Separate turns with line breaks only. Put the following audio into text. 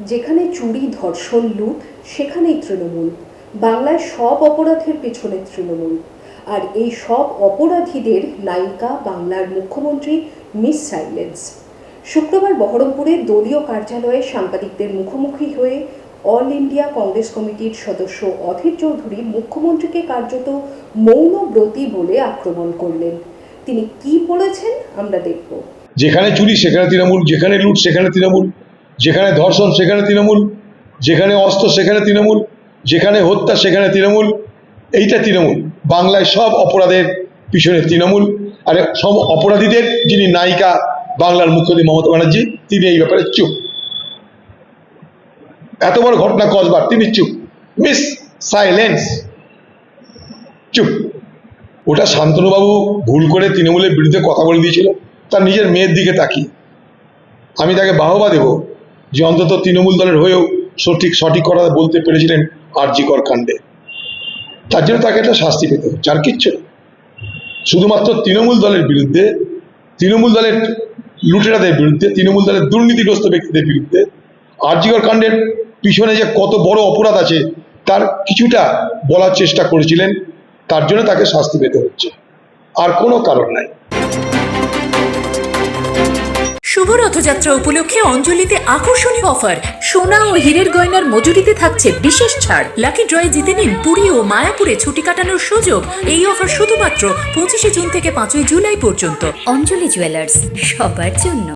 যেখানে চুরি, ধর্ষণ, লুট, সেখানেই তৃণমূল। বাংলায় সব অপরাধের পেছনে তৃণমূল। আর এই সব অপরাধীদের নায়িকা বাংলার মুখ্যমন্ত্রী মিস সাইলেন্স। শুক্রবার বহরমপুরে দলীয় কার্যালয়ে সাংবাদিকদের মুখোমুখি হয়ে অল ইন্ডিয়া কংগ্রেস কমিটির সদস্য অধীর চৌধুরী মুখ্যমন্ত্রীকে কার্যত মৌনব্রতী বলে আক্রমণ করলেন। তিনি কি বলেছেন আমরা দেখব।
যেখানে চুরি, সেখানে তৃণমূল, যেখানে লুট, সেখানে তৃণমূল। যেখানে ধর্ষণ, সেখানে তৃণমূল, যেখানে অস্ত্র, সেখানে তৃণমূল, যেখানে হত্যা, সেখানে তৃণমূল, এইটা তৃণমূল। বাংলায় সব অপরাধের পিছনে তৃণমূল। আর সব অপরাধীদের যিনি নায়িকা বাংলার মুখ্যমন্ত্রী মমতা ব্যানার্জি, তিনি এই ব্যাপারে চুপ। এত বড় ঘটনা কসবার, তিনি চুপ। Miss silence. চুপ। ওটা শান্তনুবাবু ভুল করে তৃণমূলের বিরুদ্ধে কথা বলে দিয়েছিল, তার নিজের মেয়ের দিকে তাকিয়ে। আমি তাকে বাহবা দেব। যে অন্তত তৃণমূল দলের হয়েও সঠিক সঠিক কথা বলতে পেরেছিলেন আরজিকর কাণ্ডে। তার জন্য তাকে একটা শাস্তি পেতে হচ্ছে আর কিচ্ছু শুধুমাত্র তৃণমূল দলের বিরুদ্ধে, তৃণমূল দলের লুটেরাদের বিরুদ্ধে, তৃণমূল দলের দুর্নীতিগ্রস্ত ব্যক্তিদের বিরুদ্ধে আরজিকর কাণ্ডের পিছনে যে কত বড় অপরাধ আছে, তার কিছুটা বলার চেষ্টা করেছিলেন, তার জন্য তাকে শাস্তি পেতে হচ্ছে। আর কোনো কারণ নাই।
রথযাত্রা উপলক্ষে অঞ্জলিতে আকর্ষণীয় অফার। সোনা ও হীরের গয়নার মজুরিতে থাকছে বিশেষ ছাড়। লাকি ড্রয়ে জিতে নিন পুরী ও মায়াপুরে ছুটি কাটানোর সুযোগ। এই অফার শুধুমাত্র পঁচিশে জুন থেকে পাঁচই জুলাই পর্যন্ত।
অঞ্জলি জুয়েলার্স, সবার জন্য।